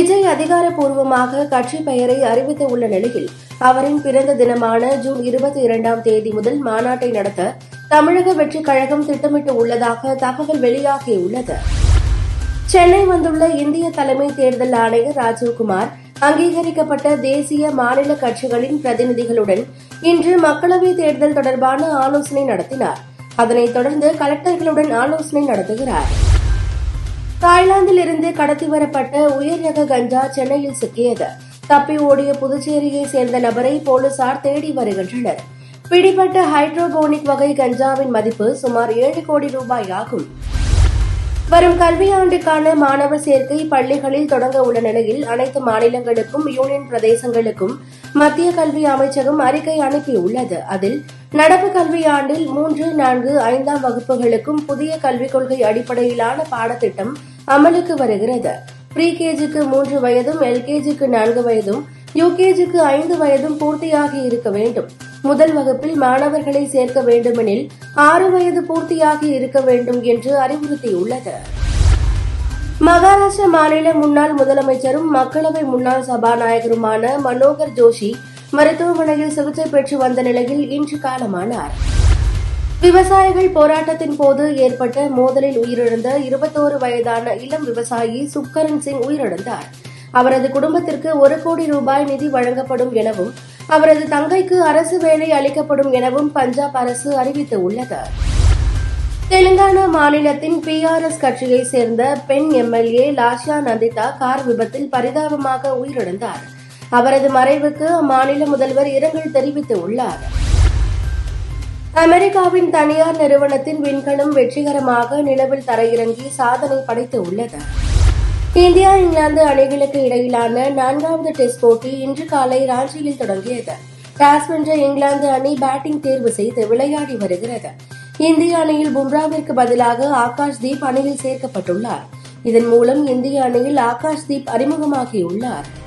விஜய் அதிகாரப்பூர்வமாக கட்சி பெயரை அறிவித்து உள்ள நிலையில் அவரின் பிறந்த தினமான ஜூன் இருபத்தி இரண்டாம் தேதி முதல் மாநாட்டை நடத்த தமிழக வெற்றிக் கழகம் திட்டமிட்டு உள்ளதாக தகவல் வெளியாகியுள்ளது. சென்னை வந்துள்ள இந்திய தலைமை தேர்தல் ஆணையர் ராஜீவ்குமார் அங்கீகரிக்கப்பட்ட தேசிய மாநில கட்சிகளின் பிரதிநிதிகளுடன் இன்று மக்களவைத் தேர்தல் தொடர்பான ஆலோசனை நடத்தினார். அதனைத் தொடர்ந்து கலெக்டர்களுடன் ஆலோசனை நடத்துகிறார். தாய்லாந்தில் இருந்து கடத்தி வரப்பட்ட உயர் ரக கஞ்சா சென்னையில் சிக்கியது. தப்பி ஓடிய புதுச்சேரியை சேர்ந்த நபரை போலீசார் தேடி வருகின்றனர். பிடிபட்ட ஹைட்ரோபோனிக் வகை கஞ்சாவின் மதிப்பு சுமார் ஏழு கோடி ரூபாய் ஆகும். வரும் கல்வியாண்டுக்கான மாணவர் சேர்க்கை பள்ளிகளில் தொடங்க உள்ள நிலையில் அனைத்து மாநிலங்களுக்கும் யூனியன் பிரதேசங்களுக்கும் மத்திய கல்வி அமைச்சகம் அறிக்கை அனுப்பியுள்ளது. அதில் நடப்பு கல்வியாண்டில் மூன்று நான்கு ஐந்தாம் வகுப்புகளுக்கும் புதிய கல்விக் கொள்கை அடிப்படையிலான பாடத்திட்டம் அமலுக்கு வருகிறது. ப்ரீ கேஜிக்கு மூன்று வயதும் எல்கேஜிக்கு நான்கு வயதும் யுகேஜிக்கு ஐந்து வயதும் பூர்த்தியாகி இருக்க வேண்டும். முதல் வகுப்பில் மாணவர்களை சேர்க்க வேண்டுமெனில் ஆறு வயது பூர்த்தியாகி இருக்க வேண்டும் என்று அறிவுறுத்தியுள்ளது. மகாராஷ்டிர மாநில முன்னாள் முதலமைச்சரும் மக்களவை முன்னாள் சபாநாயகருமான மனோகர் ஜோஷி மருத்துவமனையில் சிகிச்சை பெற்று வந்த நிலையில் இன்று காலமானார். விவசாயிகள் போராட்டத்தின் போது ஏற்பட்ட மோதலில் உயிரிழந்த இருபத்தோரு வயதான இளம் விவசாயி சுப்கரன் சிங் உயிரிழந்தார். அவரது குடும்பத்திற்கு ஒரு கோடி ரூபாய் நிதி வழங்கப்படும் எனவும் அவரது தங்கைக்கு அரசு வேலை அளிக்கப்படும் எனவும் பஞ்சாப் அரசு அறிவித்துள்ளது. தெலுங்கானா மாநிலத்தின் பிஆர்எஸ் கட்சியைச் சேர்ந்த பெண் எம்எல்ஏ லாஷா நந்திதா கார் விபத்தில் பரிதாபமாக உயிரிழந்தார். அவரது மறைவுக்கு அம்மாநில முதல்வர் இரங்கல் தெரிவித்துள்ளார். அமெரிக்காவின் தனியார் நிறுவனத்தின் விண்கலம் வெற்றிகரமாக நிலவில் தரையிறங்கி சாதனை படைத்துள்ளது. இந்தியா இங்கிலாந்து அணிகளுக்கு இடையிலான நான்காவது டெஸ்ட் போட்டி இன்று காலை ராஞ்சியில் தொடங்கியது. டாஸ் வென்ற இங்கிலாந்து அணி பேட்டிங் தேர்வு செய்து விளையாடி வருகிறது. இந்திய அணியில் பும்ராவிற்கு பதிலாக ஆகாஷ் தீப் அணியில் சேர்க்கப்பட்டுள்ளார். இதன் மூலம் இந்திய அணியில் ஆகாஷ் தீப் அறிமுகமாகியுள்ளார்.